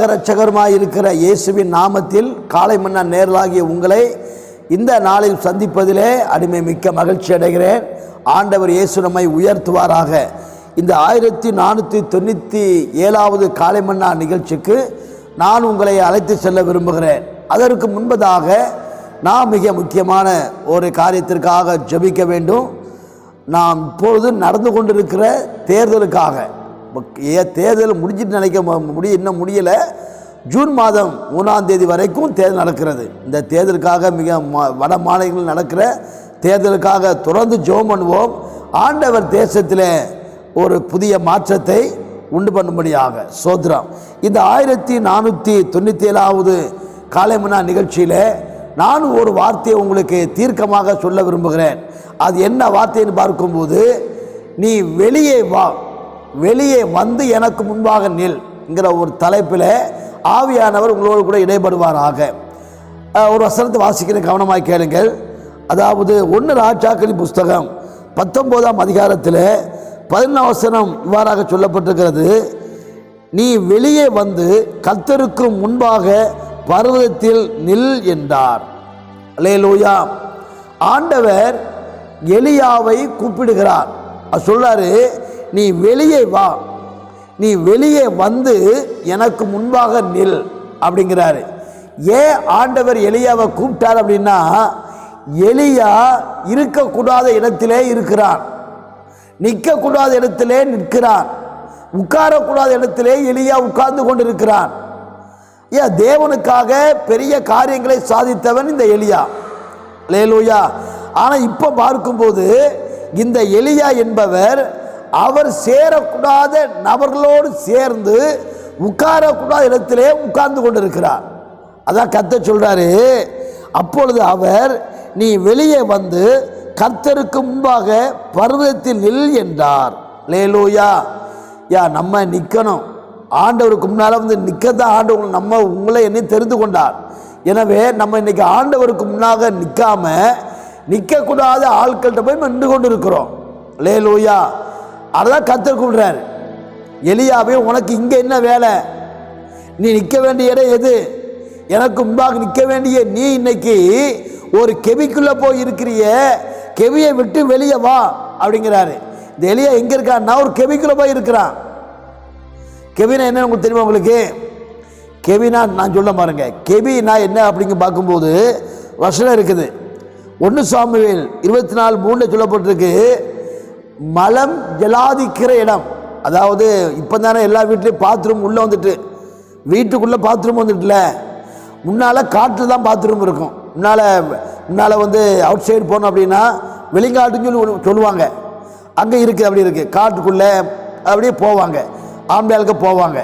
ஆண்டவரும் உலக இருக்கிற இயேசுவின் நாமத்தில் காலை மன்னா நேரலாகிய உங்களை இந்த நாளில் சந்திப்பதிலே அடிமை மிக்க மகிழ்ச்சி அடைகிறேன். ஆண்டவர் இயேசு நம்மை உயர்த்துவாராக. இந்த ஆயிரத்தி நானூற்றி தொண்ணூற்றி ஏழாவது காலை மன்னா நிகழ்ச்சிக்கு நான் உங்களை அழைத்து செல்ல விரும்புகிறேன். அதற்கு முன்பதாக நான் மிக முக்கியமான ஒரு காரியத்திற்காக ஜெபிக்க வேண்டும். நாம் இப்பொழுது நடந்து கொண்டிருக்கிற தேர்தலுக்காக. ஏன் தேர்தல் முடிஞ்சிட்டு நினைக்க முடிய இன்னும் முடியலை. ஜூன் மாதம் மூணாம் தேதி வரைக்கும் தேர்தல் நடக்கிறது. இந்த தேர்தலுக்காக மிக மா- வட மாநிலங்களில் நடக்கிற தேர்தலுக்காக தொடர்ந்து ஜோம் பண்ணுவோம். ஆண்டவர் தேசத்தில் ஒரு புதிய மாற்றத்தை உண்டு பண்ணும்படியாக சோத்ரம் இந்த ஆயிரத்தி நானூற்றி தொண்ணூற்றி ஏழாவது காலைமனா நிகழ்ச்சியில் நான் ஒரு வார்த்தையை உங்களுக்கு தீர்க்கமாக சொல்ல விரும்புகிறேன். அது என்ன வார்த்தைன்னு பார்க்கும்போது நீ வெளியே வா. வெளியே வந்து எனக்கு முன்பாக நில்ங்கிற ஒரு தலைப்பில் ஆவியானவர் உங்களோடு கூட இடைப்படுவாராக. ஒரு வசனத்தை வாசிக்கிறேன் கவனமாக கேளுங்கள். அதாவது ஒன்று ராஜாக்களின் புஸ்தகம் பத்தொம்போதாம் அதிகாரத்தில் பதினொன்றாம் வசனம் இவ்வாறாக சொல்லப்பட்டிருக்கிறது. நீ வெளியே வந்து கத்தருக்கு முன்பாக பர்வதத்தில் நில் என்றார். அல்லேலூயா. ஆண்டவர் எலியாவை கூப்பிடுகிறார். சொல்றாரு நீ வெளியே வா. நீ வெளியே வந்து எனக்கு முன்பாக நில் அப்படிங்கிறாரு. ஏன் ஆண்டவர் எலியாவை கூப்பிட்டார் அப்படின்னா எலியா இருக்கக்கூடாத இடத்திலே இருக்கிறான். நிற்கக்கூடாத இடத்திலே நிற்கிறான். உட்காரக்கூடாத இடத்திலே எலியா உட்கார்ந்து கொண்டிருக்கிறான். ஏன் தேவனுக்காக பெரிய காரியங்களை சாதித்தவன் இந்த எலியா? லேலூயா ஆனால் இப்போ பார்க்கும்போது இந்த எலியா என்பவர் அவர் சேரக்கூடாத நபர்களோடு சேர்ந்து உட்காரக்கூடாத இடத்திலே உட்கார்ந்து கொண்டிருக்கிறார். அதான் கத்த சொல்கிறாரு அப்பொழுது அவர் நீ வெளியே வந்து கர்த்தருக்கு முன்பாக பர்வதத்தில் நில் என்றார். லேலூயா யா நம்ம நிற்கணும் ஆண்டவருக்கு முன்னால் வந்து நிற்க தான் ஆண்டவர் நம்ம உங்களை என்ன தெரிந்து கொண்டார். எனவே நம்ம இன்னைக்கு ஆண்டவருக்கு முன்னாக நிற்காம நிற்கக்கூடாத ஆட்கள்கிட்ட போய் நின்று கொண்டு இருக்கிறோம் லேலூயா அதான் கத்தர் கூப்பிடுறாரு. எலியாவே உனக்கு இங்கே என்ன வேலை? நீ நிற்க வேண்டிய இடம் எது? எனக்கு முன்பாக நிற்க வேண்டிய நீ இன்னைக்கு ஒரு கெவிக்குள்ளே போய் இருக்கிறிய. கெவியை விட்டு வெளியே வா அப்படிங்கிறாரு. இந்த எலியா எங்கே இருக்கான்னா ஒரு கெவிக்குள்ளே போய் இருக்கிறான். கெவினா என்ன உங்களுக்கு தெரியுமா உங்களுக்கு? கெவினா நான் சொல்ல பாருங்க. கெவினா என்ன அப்படிங்க பார்க்கும்போது வசனம் இருக்குது. ஒன்று சாமுவேல் இருபத்தி நாலு மூணில் சொல்லப்பட்டிருக்கு. மலம் ஜலாதிக்கிற இடம். அதாவது இப்போ தானே எல்லா வீட்லேயும் பாத்ரூம் உள்ளே வந்துட்டு வீட்டுக்குள்ளே பாத்ரூம் வந்துட்டுல முன்னால் காட்டில் தான் பாத்ரூம் இருக்கும். முன்னால் முன்னால் வந்து அவுட் சைடு போகணும் அப்படின்னா வெளிங்காட்டுன்னு சொல்லி சொல்லுவாங்க. அங்கே இருக்குது அப்படி இருக்குது காட்டுக்குள்ளே அப்படியே போவாங்க. ஆம்பளையாளுக்கு போவாங்க.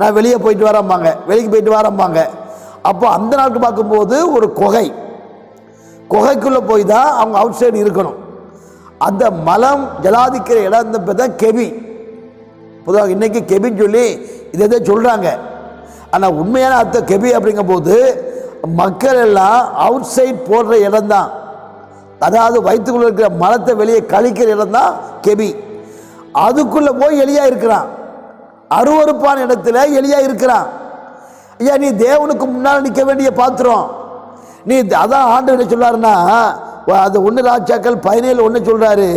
நான் வெளியே போயிட்டு வரம்பாங்க. வெளிக்கு போயிட்டு வரம்பாங்க. அப்போ அந்த நாட்டு பார்க்கும்போது ஒரு குகை. குகைக்குள்ளே போய் தான் அவங்க அவுட் சைடு இருக்கணும். அந்த மலம் ஜலாதிக்கிற இடம் இந்த பேர் தான் கெபி பொதுவாக இன்னைக்கு கெபின்னு சொல்லி இதை இதை சொல்கிறாங்க ஆனால் உண்மையான அர்த்தம் கெபி அப்படிங்கும்போது மக்கள் எல்லாம் அவுட் சைட் போடுற இடம் தான். அதாவது வயிற்றுக்குள்ள இருக்கிற மலத்தை வெளியே கழிக்கிற இடம் தான் கெபி அதுக்குள்ளே போய் எலியாக இருக்கிறான். அருவருப்பான இடத்துல எலியாக இருக்கிறான். ஐயா நீ தேவனுக்கு முன்னால் நிற்க வேண்டிய பாத்திரம். நீ அதான் ஆண்டு என்ன சொல்லாருன்னா அது ஒன்று ராஜாக்கள் பதினேழு ஒன்று சொல்கிறாரு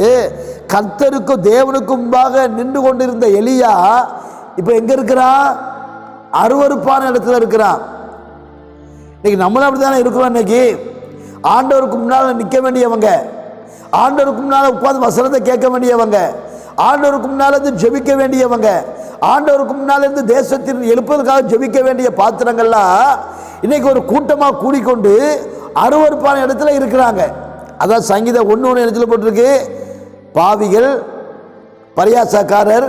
கர்த்தருக்கும் தேவனுக்கும் முன்பாக நின்று கொண்டிருந்த எலியா இப்போ எங்கே இருக்கிறான் அருவருப்பான இடத்துல இருக்கிறான் இன்னைக்கு நம்மளும் அப்படி தானே இருக்கிறோம் இன்னைக்கு? ஆண்டவருக்கு முன்னால் நிற்க வேண்டியவங்க. ஆண்டவருக்கு முன்னால் உட்காந்து வசனத்தை கேட்க வேண்டியவங்க. ஆண்டவருக்கு முன்னால் இருந்து ஜெபிக்க வேண்டியவங்க. ஆண்டவருக்கு முன்னால் இருந்து தேசத்தின் எழுப்பதற்காக ஜெபிக்க வேண்டிய பாத்திரங்கள்லாம் இன்றைக்கி ஒரு கூட்டமாக கூடிக்கொண்டு அருவருப்பான இடத்துல இருக்கிறாங்க. அதான் சங்கீதம் ஒன்று ஒன்று இடத்துல போட்டிருக்கு. பாவிகள் பரியாசக்காரர்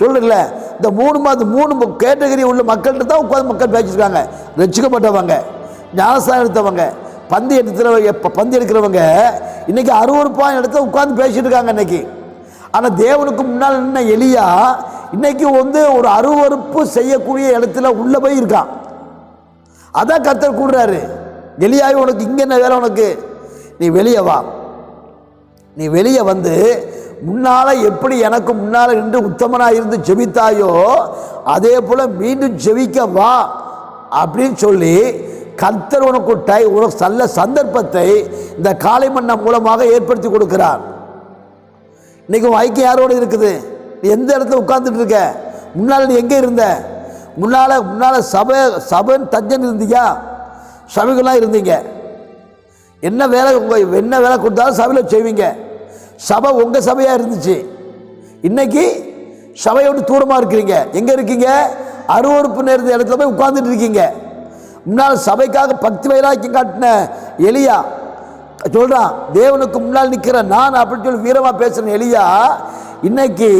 சொல்லுங்கள இந்த மூணு மாதம் மூணு கேட்டகரி உள்ள மக்கள்கிட்ட தான் உட்காந்து மக்கள் பேசியிருக்காங்க. ரசிக்கப்பட்டவங்க ஞானஸ்தானம் எடுத்தவங்க பந்து எடுத்துறவங்க பந்து எடுக்கிறவங்க இன்றைக்கி அருவருப்பான இடத்துல உட்காந்து பேசிட்டு இருக்காங்க இன்னைக்கு. ஆனால் தேவனுக்கு முன்னால் என்ன எளியா இன்றைக்கி வந்து ஒரு அருவருப்பு செய்யக்கூடிய இடத்துல உள்ள போய் இருக்கான். அதான் கத்தர் கூடுறாரு எலியாவே உனக்கு இங்கே என்ன வேலை உனக்கு? நீ வெளியே வா. நீ வெளியே வந்து முன்னால் எப்படி எனக்கு முன்னால் நின்று உத்தமனா இருந்து ஜெபித்தாயோ அதே போல் மீண்டும் ஜெபிக்க வா அப்படின்னு சொல்லி கர்த்தர் உனக்கு ஒரு டை உனக்கு நல்ல சந்தர்ப்பத்தை இந்த காளை மன்னம் மூலமாக ஏற்படுத்தி கொடுக்கிறார். இன்னைக்கு உன் ஐக்கியம் யாரோடு இருக்குது? நீ எந்த இடத்துல உட்கார்ந்துட்டு இருக்க? முன்னால் நீ எங்கே இருந்த? முன்னால் முன்னால் சபை சபைன்னு தஞ்சன் இருந்தீங்க சபைகள்லாம் இருந்தீங்க. என்ன வேலை உங்கள் என்ன வேலை கொடுத்தாலும் சபையில் செய்வீங்க. சபை உங்கள் சபையாக இருந்துச்சு. இன்னைக்கு சபையோடு தூரமாக இருக்கிறீங்க. எங்கே இருக்கீங்க? அருவறுப்பு நேர்ந்த இடத்துல போய் உட்கார்ந்துட்டு இருக்கீங்க. முன்னால் சபைக்காக பக்தி வைராக்கியம் காட்டின எலியா சொல்கிறான் தேவனுக்கு முன்னால் நிற்கிற நான் அப்படின்னு சொல்லி வீரமாக பேசுகிறேன் எலியா இன்னைக்கு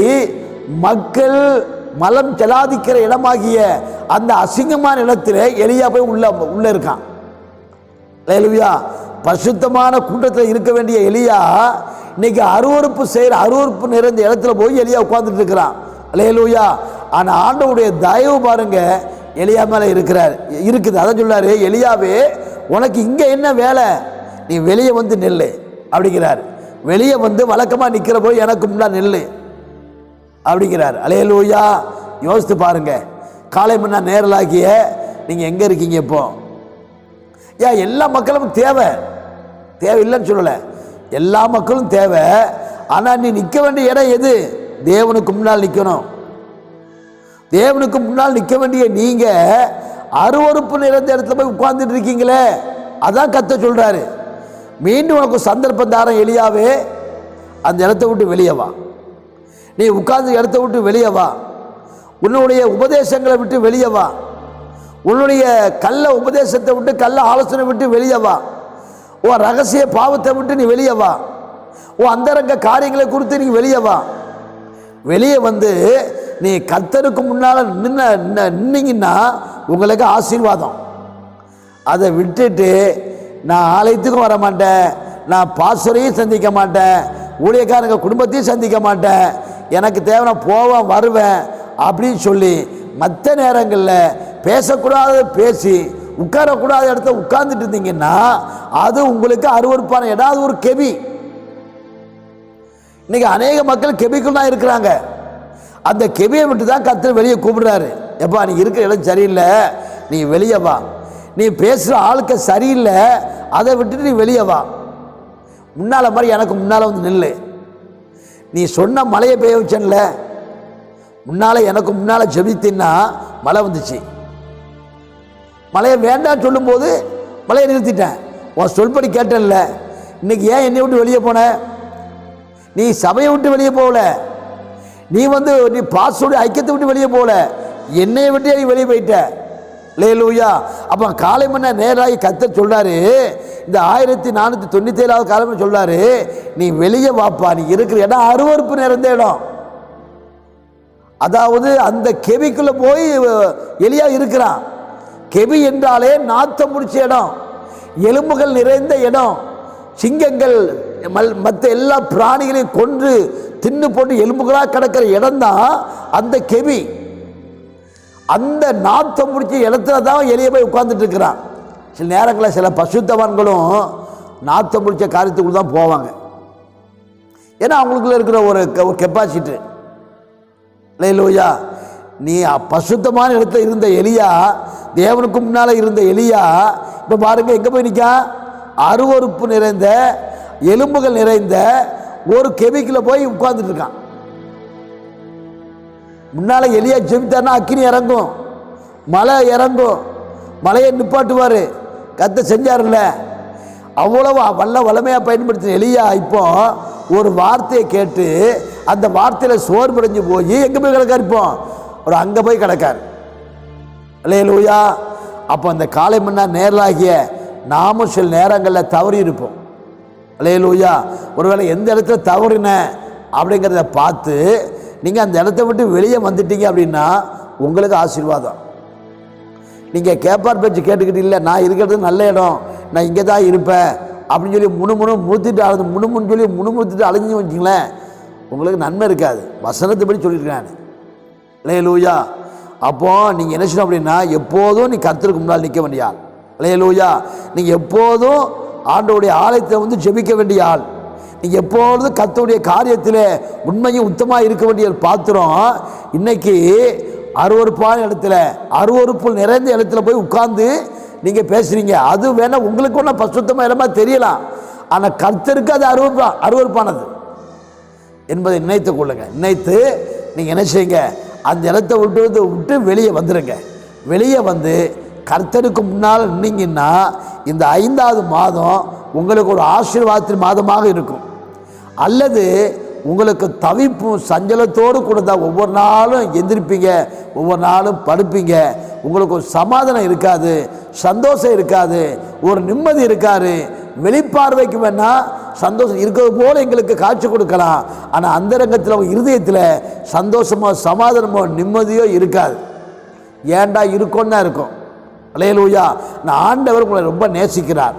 மக்கள் மலம் செலாதிக்கிற இடமாகிய அந்த அசிங்கமான இடத்துல எலியா போய் உள்ள உள்ளே இருக்கான். லேலுவியா பரிசுத்தமான கூட்டத்தில் இருக்க வேண்டிய எலியா இன்னைக்கு அருவறுப்பு செய்கிற அருவறுப்பு நிறைந்த இடத்துல போய் எலியா உட்காந்துட்டு இருக்கிறான். லேலுவியா ஆனால் ஆண்டவுடைய தயவு பாருங்க எலியா மேலே இருக்கிறார். இருக்குது அதை சொல்லாரு எலியாவே உனக்கு இங்கே என்ன வேலை? நீ வெளியே வந்து நெல் அப்படிங்கிறார். வெளியே வந்து வழக்கமாக நிற்கிற போய் எனக்கு முன்னாடி நெல் அப்படிங்கிறார். அலையலூயா யோசித்து பாருங்க காலை முன்னா நேரலாக்கிய நீங்கள் எங்கே இருக்கீங்க இப்போ? ஏன் எல்லா மக்களும் தேவை. தேவையில்லைன்னு சொல்லலை. எல்லா மக்களும் தேவை. ஆனால் நீ நிற்க வேண்டிய இடம் எது? தேவனுக்கு முன்னால் நிற்கணும் தேவனுக்கு முன்னால் நிற்க வேண்டிய நீங்கள் அருவறுப்பு நிறைந்த இடத்துல போய் உட்கார்ந்துட்டு இருக்கீங்களே. அதான் கத்த சொல்கிறாரு மீண்டும் உனக்கு சந்தர்ப்பம் தாரம் எளியாவே அந்த இடத்த விட்டு வெளியே வா. நீ உட்கார்ந்து இடத்த விட்டு வெளியே வா. உன்னுடைய உபதேசங்களை விட்டு வெளியே வா. உன்னுடைய கள்ள உபதேசத்தை விட்டு கள்ள ஆலோசனை விட்டு வெளியே வா. உன் ரகசிய பாவத்தை விட்டு நீ வெளியே வா. உன் அந்தரங்க காரியங்களை குறித்து நீ வெளியே வா. வெளியே வந்து நீ கத்தருக்கு முன்னால் நின்ன நின்னீங்கன்னா உங்களுக்கு ஆசீர்வாதம். அதை விட்டுட்டு நான் ஆலயத்துக்கும் வர மாட்டேன். நான் பாசரையும் சந்திக்க மாட்டேன். ஊழியக்காரங்க குடும்பத்தையும் சந்திக்க மாட்டேன். எனக்கு தேவை போவேன் வருவேன் அப்படின்னு சொல்லி மற்ற நேரங்களில் பேசக்கூடாத பேசி உட்காரக்கூடாத இடத்த உட்கார்ந்துட்டு இருந்தீங்கன்னா அது உங்களுக்கு அருவருப்பான ஏதாவது ஒரு கெபி. இன்னைக்கு அநேக மக்கள் கெபிக்குள் தான் இருக்கிறாங்க. அந்த கெபியை விட்டு தான் கத்தர் வெளியே கூப்பிடுறாரு. எப்பா நீ இருக்கிற இடம் சரியில்லை நீ வெளியே வா. நீ பேசுகிற ஆளுக்க சரியில்லை அதை விட்டுட்டு நீ வெளியே வா. முன்னால் மாதிரி எனக்கு முன்னால் வந்து நில்லு. நீ சொன்ன மழையை பெய்ய வச்சேன்ல முன்னால் எனக்கு முன்னால் ஜெபித்தின்னா மழை வந்துச்சு. மலையை வேண்டாம்னு சொல்லும்போது மலையை நிறுத்திட்டேன். உன் சொல்படி கேட்டேன்ல. இன்னைக்கு ஏன் என்னை விட்டு வெளியே போன? நீ சபையை விட்டு வெளியே போகல. நீ வந்து நீ பாசோடு ஐக்கியத்தை விட்டு வெளியே போகல. என்னையை விட்டு நீ வெளியே போயிட்ட. லேலூயா அப்போ காலை மணி நேராகி கத்த சொல்கிறாரு இந்த ஆயிரத்தி நானூற்றி தொண்ணூற்றி ஏழாவது காலம் சொல்கிறாரு நீ வெளியே வாப்பா. நீ இருக்கிற இடம் அருவறுப்பு நிறைந்த இடம். அதாவது அந்த கெவிக்குள்ளே போய் எளியாக இருக்கிறான். கெபி என்றாலே நாத்தம் முடிச்ச இடம் எலும்புகள் நிறைந்த இடம் சிங்கங்கள் மல்- மற்ற எல்லா பிராணிகளையும் கொன்று தின்னு போட்டு எலும்புகளாக கிடக்கிற இடம்தான் அந்த கெவி அந்த நாத்தம் முடிச்ச இடத்துல தான் எளிய போய் உட்கார்ந்துட்டு இருக்கிறான். சில நேரங்களில் சில பசுத்தவான்களும் நாத்தம் முடிச்ச காரியத்துக்குள்ள தான் போவாங்க. ஏன்னா அவங்களுக்குள்ள இருக்கிற ஒரு ஒரு இல்லை லேலூயா நீ பசுத்தமான இடத்துல இருந்த எலியா தேவனுக்கு முன்னால் இருந்த எலியா இப்போ பாருங்க எங்கே போய் நிற்கா அருவறுப்பு நிறைந்த எலும்புகள் நிறைந்த ஒரு கெமிக்கில் போய் உட்கார்ந்துட்டு இருக்கான். முன்னால் எலியா ஜெபித்தார்னா அக்கினி இறங்கும் மழை இறங்கும் மலையை நிப்பாட்டுவார். கத்த செஞ்சார்ல அவ்வளவு வல்ல வளமையாக பயன்படுத்தின எலியா இப்போ ஒரு வார்த்தையை கேட்டு அந்த வார்த்தையில் சோர்வடைஞ்சு போய் எங்கே போய் கிடக்கார் அவர் அங்கே போய் கிடக்கார். லூயா அப்போ அந்த காலை மன்னா நேரலாகிய நாமும் சில நேரங்களில் தவறி இருப்போம். லூயா ஒருவேளை எந்த இடத்துல தவறின அப்படிங்கிறத பார்த்து நீங்கள் அந்த இடத்த விட்டு வெளியே வந்துட்டீங்க அப்படின்னா உங்களுக்கு ஆசீர்வாதம். நீங்கள் கேப்பார் பேச்சு கேட்டுக்கிட்டு நான் இருக்கிறது நல்ல இடம். நான் இங்கே தான் இருப்பேன். அப்படின்னு சொல்லி முணு முணு முழுத்திட்டு அழுது முணுமுன்னு சொல்லி முணுமுழுத்திட்டு அழிஞ்சு வச்சிங்களேன் உங்களுக்கு நன்மை இருக்காது. வசனத்தை படி சொல்லியிருக்கேன் நான். லூயா அப்போ நீங்கள் என்ன செய்யணும் அப்படின்னா எப்போதும் நீ கர்த்தருக்கு முன்னால் நிற்க வேண்டிய ஆள். லே லூயா நீங்கள் எப்போதும் ஆண்டோடைய ஆலயத்தை வந்து ஜெபிக்க வேண்டிய ஆள். நீங்கள் எப்பொழுதும் கத்தோடைய காரியத்தில் உண்மையும் உத்தமாக இருக்க வேண்டிய பாத்திரம். இன்னைக்கு அருவறுப்பான இடத்துல அருவறுப்பு நிறைந்த இடத்துல போய் உட்கார்ந்து நீங்கள் பேசுகிறீங்க அது வேணா உங்களுக்கு ஒன்றும் பசுத்தமாக இடமா தெரியலாம். ஆனால் கர்த்தருக்கு அது அருவறுப்பா அருவறுப்பானது என்பதை நினைத்து கொள்ளுங்க. நினைத்து நீங்கள் என்ன செய்யுங்க? அந்த இடத்த விட்டு வந்து விட்டு வெளியே வந்துடுங்க வெளியே வந்து கர்த்தருக்கு முன்னால் நின்னீங்கன்னா இந்த ஐந்தாவது மாதம் உங்களுக்கு ஒரு ஆசீர்வாதத்தின் மாதமாக இருக்கும். அல்லது உங்களுக்கு தவிப்பும் சஞ்சலத்தோடு கொடுத்தா ஒவ்வொரு நாளும் எந்திரிப்பீங்க ஒவ்வொரு நாளும் படுப்பீங்க. உங்களுக்கு ஒரு சமாதானம் இருக்காது சந்தோஷம் இருக்காது ஒரு நிம்மதி இருக்காது. வெளிப்பார்வைக்கு வேணால் சந்தோஷம் இருக்கிறது போல எங்களுக்கு காட்சி கொடுக்கலாம். ஆனால் அந்த ரங்கத்தில் இருதயத்தில் சந்தோஷமோ சமாதானமோ நிம்மதியோ இருக்காது. ஏன்டா இருக்கோன்னு தான் இருக்கும். அலையலூயா. நான் ஆண்டவர் உங்களை ரொம்ப நேசிக்கிறார்.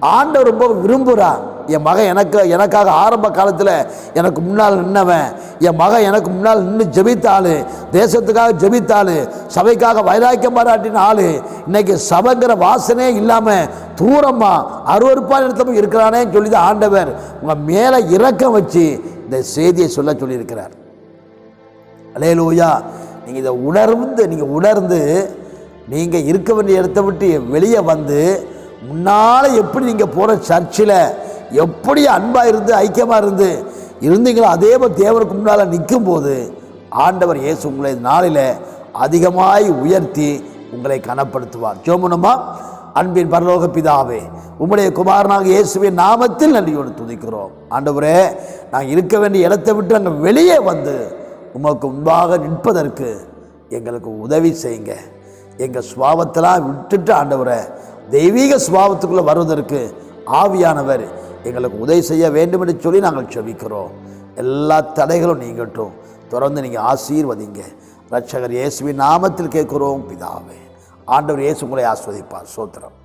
ஆண்டவர் ரொம்ப விரும்புகிறார். என் மகன் எனக்கு எனக்காக ஆரம்ப காலத்தில் எனக்கு முன்னால் நின்னவன். என் மகன் எனக்கு முன்னால் நின்று ஜெபித்தாள். தேசத்துக்காக ஜெபித்தாள். சபைக்காக வைராக்கியம் பாராட்டின ஆள். இன்னைக்கு சபைங்கிற வாசனே இல்லாமல் தூரமாக அருவறுப்பான இடத்துல இருக்கிறானேன்னு சொல்லி தான் ஆண்டவர். உங்கள் மேலே இறக்கம் வச்சு இந்த செய்தியை சொல்ல சொல்லியிருக்கிறார். அலேலூயா நீங்கள் இதை உணர்ந்து நீங்கள் உணர்ந்து நீங்கள் இருக்க வேண்டிய இடத்த விட்டு வெளியே வந்து முன்னால் எப்படி நீங்கள் போகிற சர்ச்சில் எப்படி அன்பாக இருந்து ஐக்கியமாக இருந்து இருந்தீங்களோ அதே போல் தேவருக்கு முன்னால் நிற்கும்போது ஆண்டவர் இயேசு உங்களை நாளில் அதிகமாய் உயர்த்தி உங்களை கனப்படுத்துவார். ஜோமுனமா? அன்பின் பரலோக பிதாவே உம்முடைய குமாரனாக இயேசுவின் நாமத்தில் நன்றியோடு துதிக்கிறோம். ஆண்டவரே நாங்கள் இருக்க வேண்டிய இடத்தை விட்டு நாங்கள் வெளியே வந்து உமக்கு முன்பாக நிற்பதற்கு எங்களுக்கு உதவி செய்யுங்க. எங்கள் சுவாபத்தெல்லாம் விட்டுட்டு ஆண்டவரை தெய்வீக சுபாவத்துக்குள்ளே வருவதற்கு ஆவியானவர் எங்களுக்கு உதவி செய்ய வேண்டும் என்று சொல்லி நாங்கள் செபிக்கிறோம். எல்லா தடைகளும் நீங்கட்டும். தொடர்ந்து நீங்கள் ஆசீர்வதிங்க. ரட்சகர் இயேசுவின் நாமத்தில் கேட்குறோம் பிதாவே. ஆண்டவர் இயேசு உங்களை ஆஸ்வதிப்பார் சோத்திரம்.